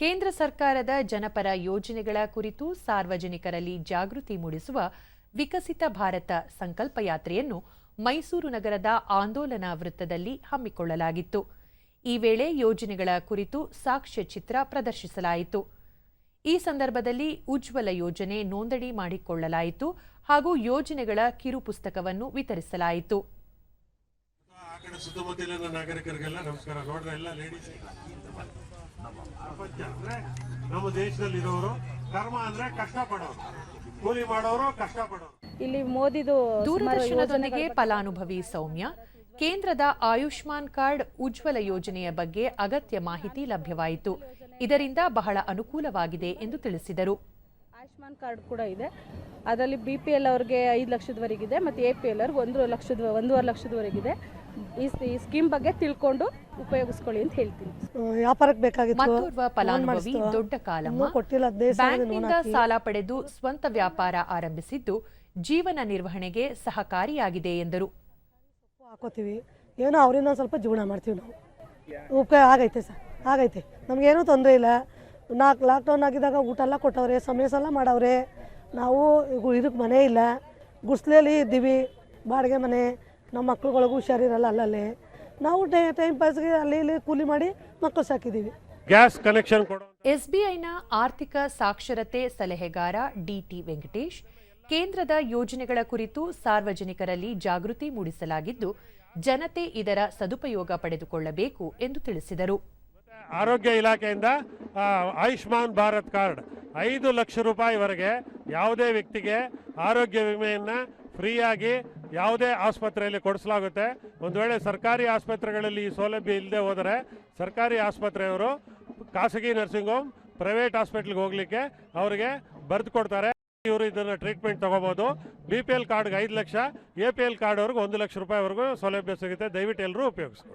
ಕೇಂದ್ರ ಸರ್ಕಾರದ ಜನಪರ ಯೋಜನೆಗಳ ಕುರಿತು ಸಾರ್ವಜನಿಕರಲ್ಲಿ ಜಾಗೃತಿ ಮೂಡಿಸುವ ವಿಕಸಿತ ಭಾರತ ಸಂಕಲ್ಪ ಯಾತ್ರೆಯನ್ನು ಮೈಸೂರು ನಗರದ ಆಂದೋಲನ ವೃತ್ತದಲ್ಲಿ ಹಮ್ಮಿಕೊಳ್ಳಲಾಗಿತ್ತು. ಈ ವೇಳೆ ಯೋಜನೆಗಳ ಕುರಿತು ಸಾಕ್ಷ್ಯಚಿತ್ರ ಪ್ರದರ್ಶಿಸಲಾಯಿತು. ಈ ಸಂದರ್ಭದಲ್ಲಿ ಉಜ್ವಲ ಯೋಜನೆ ನೋಂದಣಿ ಮಾಡಿಕೊಳ್ಳಲಾಯಿತು ಹಾಗೂ ಯೋಜನೆಗಳ ಕಿರು ಪುಸ್ತಕವನ್ನು ವಿತರಿಸಲಾಯಿತು. ನಮಸ್ಕಾರ. ಪ್ರಪಂಚ ಅಂದ್ರೆ ನಮ್ಮ ದೇಶದಲ್ಲಿರೋರು ಕರ್ಮ ಅಂದ್ರೆ ಕಷ್ಟ ಪಡೋರು ಕೂಲಿ ಮಾಡೋರು ಕಷ್ಟ ಪಡೋರು ಇಲ್ಲಿ ಮೋದಿದು ದೂರದರ್ಶನದೊಂದಿಗೆ ಫಲಾನುಭವಿ ಸೌಮ್ಯ. ಕೇಂದ್ರದ ಆಯುಷ್ಮಾನ್ ಕಾರ್ಡ್ ಉಜ್ವಲ ಯೋಜನೆಯ ಬಗ್ಗೆ ಅಗತ್ಯ ಮಾಹಿತಿ ಲಭ್ಯವಾಯಿತು. ಇದರಿಂದ ಬಹಳ ಅನುಕೂಲವಾಗಿದೆ ಎಂದು ತಿಳಿಸಿದರು. ಆಯುಷ್ಮಾನ್ ಕಾರ್ಡ್ ಕೂಡ ಇದೆ. ಅದರಲ್ಲಿ ಬಿ ಪಿ ಎಲ್ ಅವ್ರಿಗೆ ಐದು ಲಕ್ಷದವರೆಗಿದೆ ಮತ್ತು ಎ ಪಿ ಎಲ್ ಅವ್ರಿಗೆ ಒಂದು ಲಕ್ಷದ ಒಂದೂವರೆ ಲಕ್ಷದವರೆಗಿದೆ ಈ ಈ ಸ್ಕೀಮ್ ಬಗ್ಗೆ ತಿಳ್ಕೊಂಡು ಉಪಯೋಗಿಸ್ಕೊಳ್ಳಿ ಅಂತ ಹೇಳ್ತೀನಿ. ವ್ಯಾಪಾರಕ್ಕೆ ಬೇಕಾಗಿತ್ತು. ಮತ್ತೋರ್ವ ಫಲಾನುಭವಿ ದೊಡ್ಡ ಕಾಲಮ್ಮ. ಕೊಟ್ಟಿಲ್ಲ ಹದಿನೈದು ಬ್ಯಾಂಕ್ನಿಂದ ಸಾಲ ಪಡೆದು ಸ್ವಂತ ವ್ಯಾಪಾರ ಆರಂಭಿಸಿದ್ದು ಜೀವನ ನಿರ್ವಹಣೆಗೆ ಸಹಕಾರಿಯಾಗಿದೆ ಎಂದರು. ಹಾಕೋತೀವಿ. ಏನೋ ಅವರಿಂದ ಒಂದು ಸ್ವಲ್ಪ ಜೀವನ ಮಾಡ್ತೀವಿ ನಾವು. ಉಪಯೋಗ ಆಗೈತೆ ಸರ್ ಆಗೈತೆ. ನಮಗೇನೂ ತೊಂದರೆ ಇಲ್ಲ. ನಾಲ್ಕು ಲಾಕ್ಡೌನ್ ಆಗಿದ್ದಾಗ ಊಟ ಎಲ್ಲ ಕೊಟ್ಟವ್ರೆ ಸಮಯ ಸಲ ಮಾಡವ್ರೆ. ನಾವು ಇದಕ್ಕೆ ಮನೆ ಇಲ್ಲ. ಗುಡ್ಸ್ಲಲ್ಲಿ ಇದ್ದೀವಿ ಬಾಡಿಗೆ ಮನೆ ನಮ್ಮ ಮಕ್ಳುಗಳಿಗೂ ಹುಷಾರಿರಲ್ಲ ಅಲ್ಲಲ್ಲಿ. ನಾವು ಟೈಮ್ ಪಾಸ್ಗೆ ಅಲ್ಲಿ ಇಲ್ಲಿ ಕೂಲಿ ಮಾಡಿ ಮಕ್ಕಳು ಸಾಕಿದ್ದೀವಿ. ಗ್ಯಾಸ್ ಕನೆಕ್ಷನ್ ಕೊಡೋ ಎಸ್ಬಿಐನ ಆರ್ಥಿಕ ಸಾಕ್ಷರತೆ ಸಲಹೆಗಾರ ಡಿಟಿ ವೆಂಕಟೇಶ್ ಕೇಂದ್ರದ ಯೋಜನೆಗಳ ಕುರಿತು ಸಾರ್ವಜನಿಕರಲ್ಲಿ ಜಾಗೃತಿ ಮೂಡಿಸಲಾಗಿದ್ದು ಜನತೆ ಇದರ ಸದುಪಯೋಗ ಪಡೆದುಕೊಳ್ಳಬೇಕು ಎಂದು ತಿಳಿಸಿದರು. ಆರೋಗ್ಯ ಇಲಾಖೆಯಿಂದ ಆಯುಷ್ಮಾನ್ ಭಾರತ್ ಕಾರ್ಡ್ ಐದು ಲಕ್ಷ ರೂಪಾಯಿವರೆಗೆ ಯಾವುದೇ ವ್ಯಕ್ತಿಗೆ ಆರೋಗ್ಯ ವಿಮೆಯನ್ನು ಫ್ರೀಯಾಗಿ ಯಾವುದೇ ಆಸ್ಪತ್ರೆಯಲ್ಲಿ ಕೊಡಿಸಲಾಗುತ್ತೆ. ಒಂದು ವೇಳೆ ಸರ್ಕಾರಿ ಆಸ್ಪತ್ರೆಗಳಲ್ಲಿ ಈ ಸೌಲಭ್ಯ ಇಲ್ಲದೆ ಹೋದರೆ ಸರ್ಕಾರಿ ಆಸ್ಪತ್ರೆಯವರು ಖಾಸಗಿ ನರ್ಸಿಂಗ್ ಹೋಮ್ ಪ್ರೈವೇಟ್ ಹಾಸ್ಪಿಟ್ಲ್ಗೆ ಹೋಗಲಿಕ್ಕೆ ಅವರಿಗೆ ಬರೆದು ಕೊಡ್ತಾರೆ. ಇವರು ಇದನ್ನು ಟ್ರೀಟ್ಮೆಂಟ್ ತೊಗೋಬೋದು. ಬಿ ಪಿ ಎಲ್ ಕಾರ್ಡ್ಗೆ ಐದು lakh A P L card ಅವ್ರಿಗೆ ಒಂದು ಲಕ್ಷ ರೂಪಾಯಿವರೆಗೂ ಸೌಲಭ್ಯ ಸಿಗುತ್ತೆ. ದಯವಿಟ್ಟು ಎಲ್ಲರೂ ಉಪಯೋಗಿಸ್ಕೊಳ್ಳಿ.